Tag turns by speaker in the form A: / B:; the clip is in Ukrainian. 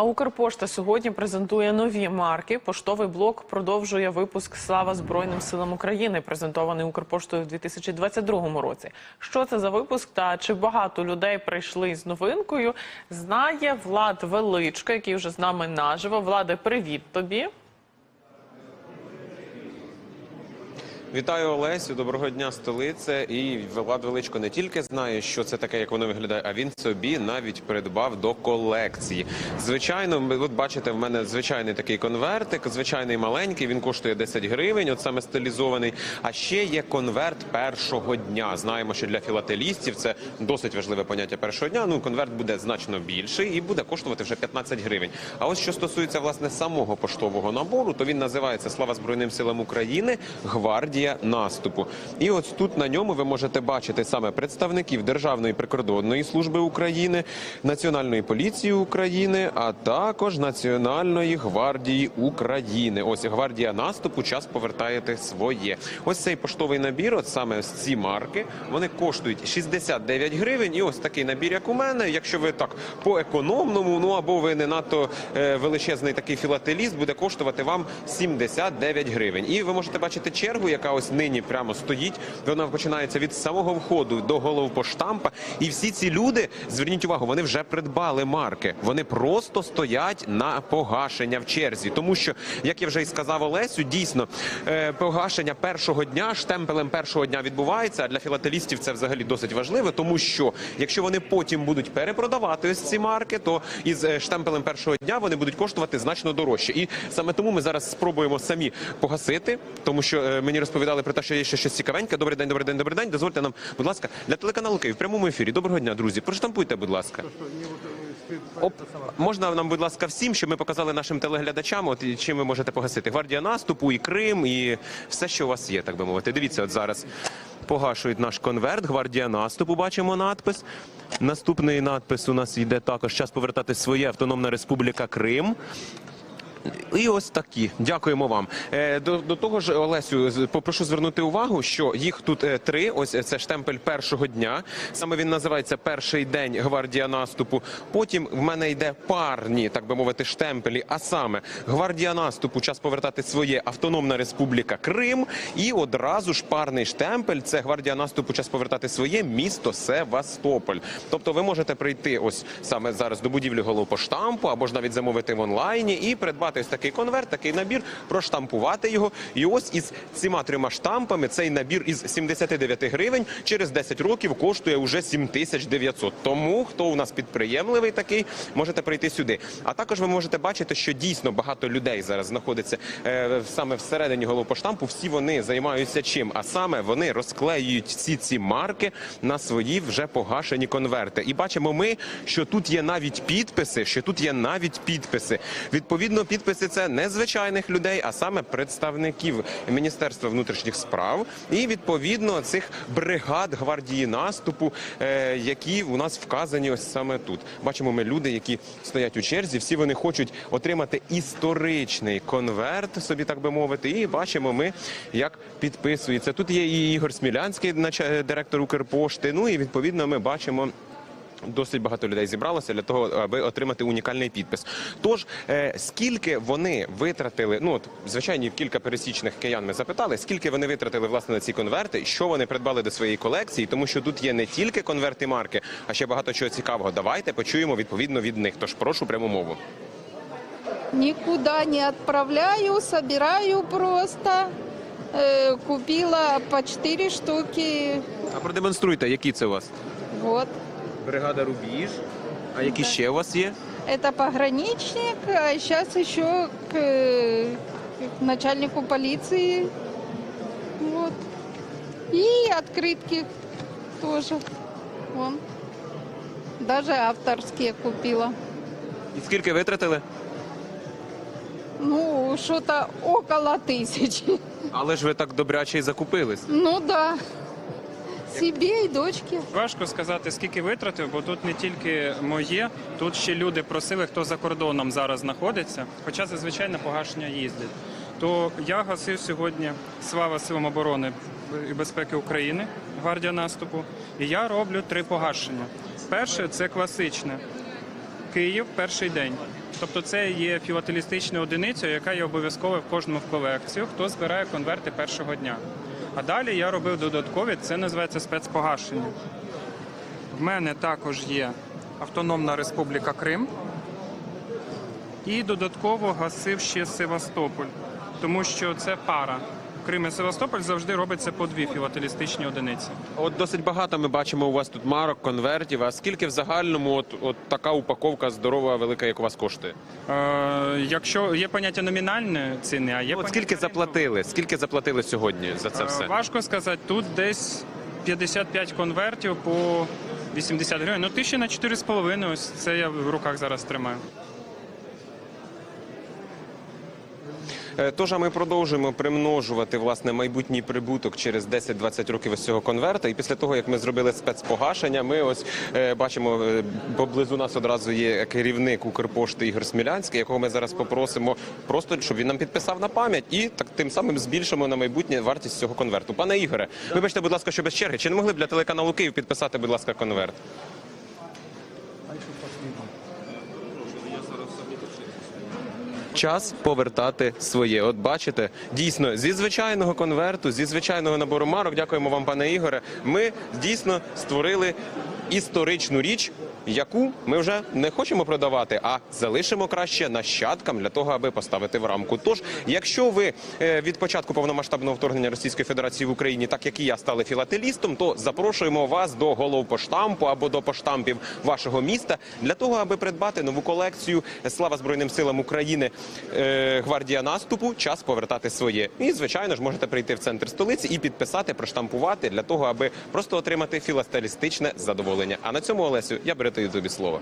A: А Укрпошта сьогодні презентує нові марки. Поштовий блок продовжує випуск Слава Збройним силам України, презентований Укрпоштою в 2022 році. Що це за випуск та чи багато людей прийшли з новинкою? Знає Влад Величко, який вже з нами наживо. Владе, привіт тобі.
B: Вітаю Олесю, доброго дня, столице. І Влад Величко не тільки знає, що це таке, як воно виглядає, а він собі навіть придбав до колекції. Звичайно, ви от бачите, в мене звичайний такий конвертик, звичайний маленький. Він коштує 10 гривень, от саме стилізований. А ще є конверт першого дня. Знаємо, що для філателістів це досить важливе поняття першого дня. Ну конверт буде значно більший і буде коштувати вже 15 гривень. А ось що стосується власне самого поштового набору, то він називається Слава Збройним силам України Гвардія наступу. І ось тут на ньому ви можете бачити саме представників Державної прикордонної служби України, Національної поліції України, а також Національної гвардії України. Ось гвардія наступу. Час повертаєте своє. Ось цей поштовий набір, от саме ось ці марки, вони коштують 69 гривень. І ось такий набір, як у мене. Якщо ви так по економному, ну або ви не надто е, величезний такий філателіст, буде коштувати вам 79 гривень. І ви можете бачити чергу, яка ось нині прямо стоїть. Вона починається від самого входу до головпоштампа. І всі ці люди, зверніть увагу, вони вже придбали марки. Вони просто стоять на погашення в черзі. Тому що, як я вже й сказав Олесю, дійсно е, погашення першого дня штемпелем першого дня відбувається. А для філателістів це взагалі досить важливо, тому що якщо вони потім будуть перепродавати ось ці марки, то із е, штемпелем першого дня вони будуть коштувати значно дорожче. І саме тому ми зараз спробуємо самі погасити, тому що е, мені розповідали про те, що є ще щось цікавеньке. Добрий день, добрий день, добрий день. Дозвольте нам, будь ласка, для телеканалу Київ в прямому ефірі. Доброго дня, друзі. Проштампуйте, будь ласка. Оп, можна нам, будь ласка, всім, щоб ми показали нашим телеглядачам, от чим ви можете погасити. Гвардія наступу, і Крим, і все, що у вас є, так би мовити. Дивіться, от зараз погашують наш конверт. Гвардія наступу. Бачимо надпис. Наступний надпис у нас йде також час повертати своє Автономна Республіка Крим. І ось такі. Дякуємо вам. Е, до, до того ж, Олесю, попрошу звернути увагу, що їх тут е, три. Ось е, це штемпель першого дня. Саме він називається перший день гвардія наступу. Потім в мене йде парні, так би мовити, штемпелі. А саме гвардія наступу, час повертати своє Автономна Республіка Крим. І одразу ж парний штемпель. Це гвардія наступу, час повертати своє місто Севастополь. Тобто, ви можете прийти ось саме зараз до будівлі головпоштампу, або ж навіть замовити в онлайні і придбати ось такий конверт, такий набір, проштампувати його. І ось із цими трьома штампами цей набір із 79 гривень через 10 років коштує уже 7900. Тому хто у нас підприємливий такий, можете прийти сюди. А також ви можете бачити, що дійсно багато людей зараз знаходиться е, саме всередині головпоштампу. Всі вони займаються чим? А саме вони розклеюють всі ці марки на свої вже погашені конверти. І бачимо ми, що тут є навіть підписи, що тут є навіть підписи. Відповідно, підписи це не звичайних людей, а саме представників Міністерства внутрішніх справ і відповідно цих бригад гвардії наступу, е, які у нас вказані ось саме тут. Бачимо ми люди, які стоять у черзі. Всі вони хочуть отримати історичний конверт, собі так би мовити. І бачимо ми, як підписується. Тут є і Ігор Смілянський, директор Укрпошти. Ну і відповідно ми бачимо. Досить багато людей зібралося для того, аби отримати унікальний підпис. Тож е, скільки вони витратили? Ну от звичайно, кілька пересічних киян ми запитали, скільки вони витратили власне на ці конверти, що вони придбали до своєї колекції, тому що тут є не тільки конверти марки, а ще багато чого цікавого. Давайте почуємо відповідно від них. Тож прошу пряму мову.
C: Никуда не отправляю, собираю просто. Э, купила по 4 штуки.
B: А продемонструйте, які це у вас
C: Вот
B: бригада Рубіж. А які ще у вас є?
C: Это пограничник, а сейчас еще к, э, к начальнику полиции. Вот. И открытки тоже. Вон. Даже авторские купила.
B: І скільки витратили?
C: Ну, что-то около тысячи.
B: Але ж ви так добряче і закупились.
C: Ну да. Себе и дочке.
D: Важко сказати, скільки витратив, бо тут не тільки моє, тут ще люди просили, хто за кордоном зараз знаходиться, хоча зазвичай на погашення їздять. То я гасив сьогодні слава силам оборони і безпеки України, гвардія наступу, і я роблю три погашення. Перше це класичне. Київ перший день. Тобто це є філателістичною одиницею, яка є обов'язковою в кожному в колекцію, хто збирає конверти першого дня. А далі я робив додаткові, це називається спецпогашення. В мене також є Автономна Республіка Крим. І додатково гасив ще Севастополь, тому що це пара. Крим і Севастополь завжди робиться по дві філателістичні одиниці.
B: От досить багато ми бачимо у вас тут марок, конвертів. А скільки в загальному от, от така упаковка здорова, велика, як у вас коштує?
D: Е, якщо є поняття номінальної ціни, а є
B: От скільки
D: ринкової.
B: заплатили? Скільки заплатили сьогодні за це
D: Е,
B: все?
D: Важко сказати, тут десь 55 конвертів по 80 гривень. Ну, тисячі на 4,5, ось це я в руках зараз тримаю.
B: Е, Тож а ми продовжуємо примножувати власне майбутній прибуток через 10-20 років із цього конверта. І після того, як ми зробили спецпогашення, ми ось е, бачимо е, поблизу нас одразу є керівник Укрпошти Ігор Смілянський, якого ми зараз попросимо просто, щоб він нам підписав на пам'ять, і так тим самим збільшимо на майбутнє вартість цього конверту. Пане Ігоре, вибачте, будь ласка, що без черги. Чи не могли б для телеканалу Київ підписати, будь ласка, конверт? Час повертати своє. От бачите, дійсно зі звичайного конверту, зі звичайного набору марок. Дякуємо вам, пане Ігоре. Ми дійсно створили історичну річ, яку ми вже не хочемо продавати, а залишимо краще нащадкам для того, аби поставити в рамку. Тож, якщо ви е, від початку повномасштабного вторгнення Російської Федерації в Україні, так як і я, стали філателістом, то запрошуємо вас до головпоштампу або до поштампів вашого міста для того, аби придбати нову колекцію Слава Збройним силам України е, гвардія наступу. Час повертати своє. І звичайно ж можете прийти в центр столиці і підписати, проштампувати для того, аби просто отримати філателістичне задоволення. А на цьому Олесю я передаю тобі слово.